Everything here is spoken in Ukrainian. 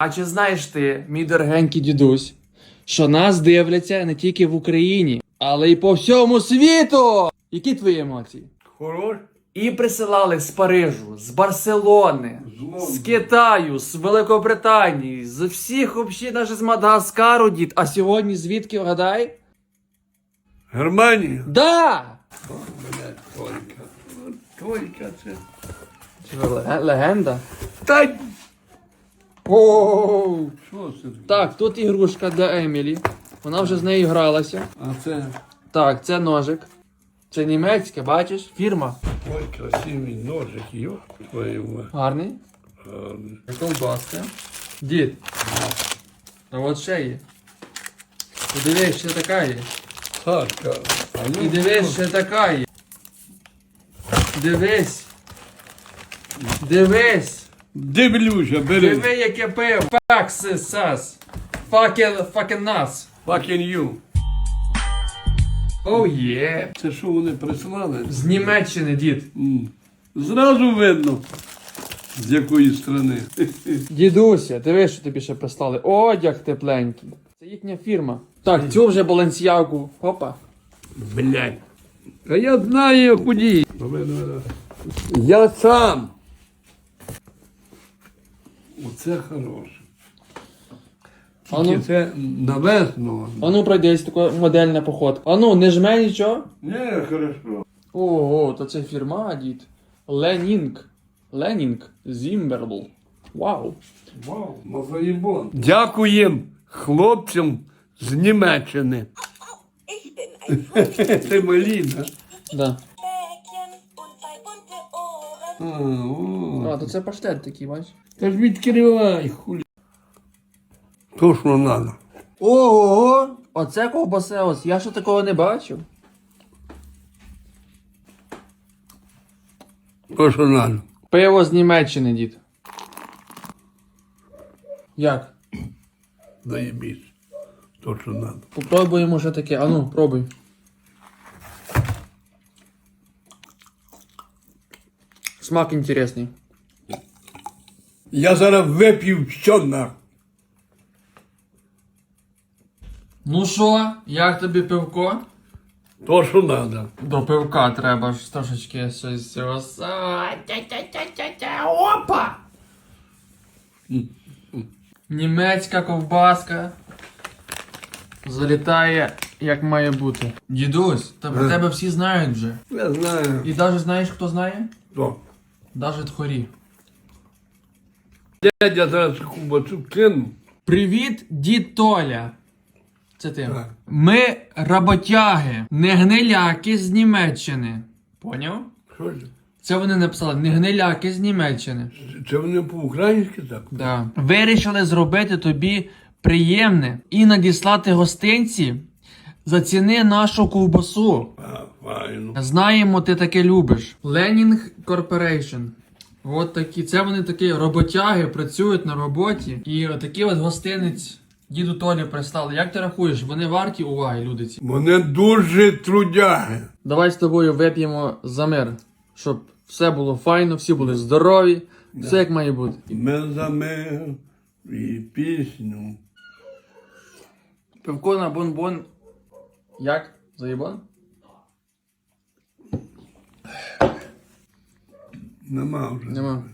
А чи знаєш ти, мій дорогенький дідусь, що нас дивляться не тільки в Україні, але й по всьому світу? Які твої емоції? Хорош. І присилали з Парижу, з Барселони, з Китаю, з Великобританії, з всіх взагалі, навіть з Мадагаскару, дід. А сьогодні звідки вгадай? Германія. Да! Блядь, Толька. Толька це. Ле- Легенда. Та Оу. що це? таке? Так, тут ігрушка для Емілі. Вона вже з нею гралася. А це. Так, це ножик. Це німецьке, бачиш? Фірма. Ой, красивий ножик, йо, твою мать. Гарний. Гарний. Ковбаска. Дід. А от ще є. Подивись, ще така є. Сашка. А ну, І дивись, ще така є. Дивись. Дивись. Дивлюся, бери. Диви, яке пиво. Фак, сас. Факен, факен нас. Fucking you. Оу є. Це що вони прислали? З Німеччини, дід. М. Зразу видно, з якої сторони. Дідуся, диви, що тобі ще прислали. Одяг тепленький. Це їхня фірма. Так, цю вже Баленсіагу. Опа. Блядь. А я знаю куди. Я сам. Оце хороше. А Тільки ну, це на весну. а ну пройдись така модельна походка. А ну, не жме нічого. Не, хорошо. Ого, то це фірма, дід. Ленінг. Ленінг. Зімбербл. Вау. Вау, мазаїбон. Дякуємо хлопцям з Німеччини. Ich bin ein Це Маліна. Да. Bäckchen und zwei bunte Ohren. А, о. А, то це паштет такий, бачиш? Та ж відкривай, хулі. То, що треба. Ого! Оце ковбасе ось. Я ще такого не бачив. То, що треба. Пиво з Німеччини, дід. Як? Заєбісь. То, що треба. Попробуємо що таке. А ну, пробуй. Смак інтересний. Я зараз вип'ю що на. Ну що, як тобі пивко? То, що треба. До пивка треба ж трошечки щось Тя-тя-тя-тя-тя. Опа! Німецька ковбаска. Залітає як має бути. Дідусь, та про Е. тебе всі знають вже. Я знаю. І навіть знаєш, хто знає? То. Навіть тхорі. Дядя зараз кубацю кину. Привіт, дід Толя. Це ти. Так. Ми роботяги, не гниляки з Німеччини. Поняв? Що це? Це вони написали не гниляки з Німеччини. Це вони по-українськи так? Да. Вирішили зробити тобі приємне і надіслати гостинці. Заціни нашу ковбасу. А, файно. Знаємо, ти таке любиш. Ленінг Corporation. От такі. Це вони такі роботяги, працюють на роботі. І отакий от гостинець діду Толі прислали. Як ти рахуєш, вони варті уваги, люди ці? Вони дуже трудяги. Давай з тобою вип'ємо за мир, щоб все було файно, всі були здорові, все як має бути. Ми за мир і пісню. Пивко на бон-бон. Як? 那嘛，哦，那嘛。